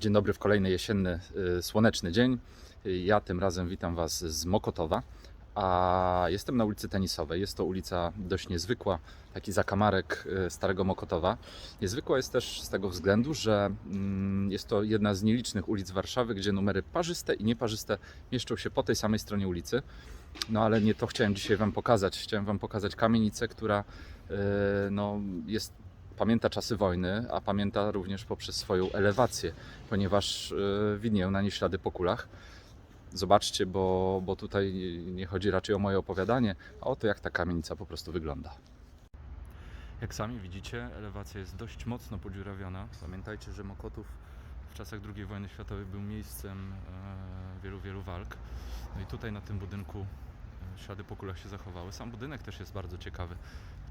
Dzień dobry w kolejny jesienny, y, słoneczny dzień. Ja tym razem witam Was z Mokotowa, a jestem na ulicy Tenisowej. Jest to ulica dość niezwykła, taki zakamarek y, Starego Mokotowa. Niezwykła jest też z tego względu, że mm, jest to jedna z nielicznych ulic Warszawy, gdzie numery parzyste i nieparzyste mieszczą się po tej samej stronie ulicy. No ale nie to chciałem dzisiaj Wam pokazać. Chciałem Wam pokazać kamienicę, która y, no, jest pamięta czasy wojny, a pamięta również poprzez swoją elewację, ponieważ y, widnieją na niej ślady po kulach. Zobaczcie, bo, bo tutaj nie chodzi raczej o moje opowiadanie, a o to, jak ta kamienica po prostu wygląda. Jak sami widzicie, elewacja jest dość mocno podziurawiona. Pamiętajcie, że Mokotów w czasach II wojny światowej był miejscem e, wielu, wielu walk. No i tutaj na tym budynku e, ślady po kulach się zachowały. Sam budynek też jest bardzo ciekawy.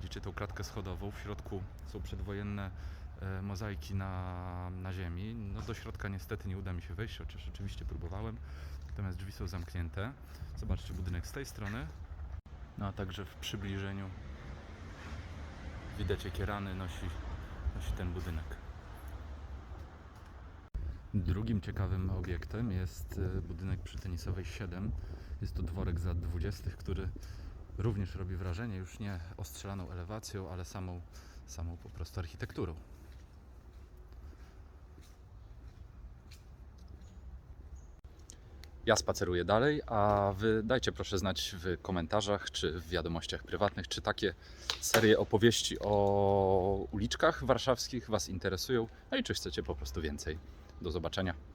Widzicie tą klatkę schodową. W środku są przedwojenne e, mozaiki na, na ziemi. No do środka niestety nie uda mi się wejść, chociaż rzeczywiście próbowałem. Natomiast drzwi są zamknięte. Zobaczcie budynek z tej strony. No a także w przybliżeniu widać jakie rany nosi, nosi ten budynek. Drugim ciekawym obiektem jest e, budynek przy Tenisowej 7. Jest to dworek z lat 20., który również robi wrażenie już nie ostrzelaną elewacją, ale samą, samą po prostu architekturą. Ja spaceruję dalej, a wy dajcie proszę znać w komentarzach czy w wiadomościach prywatnych, czy takie serie opowieści o uliczkach warszawskich Was interesują, no i czy chcecie po prostu więcej. Do zobaczenia.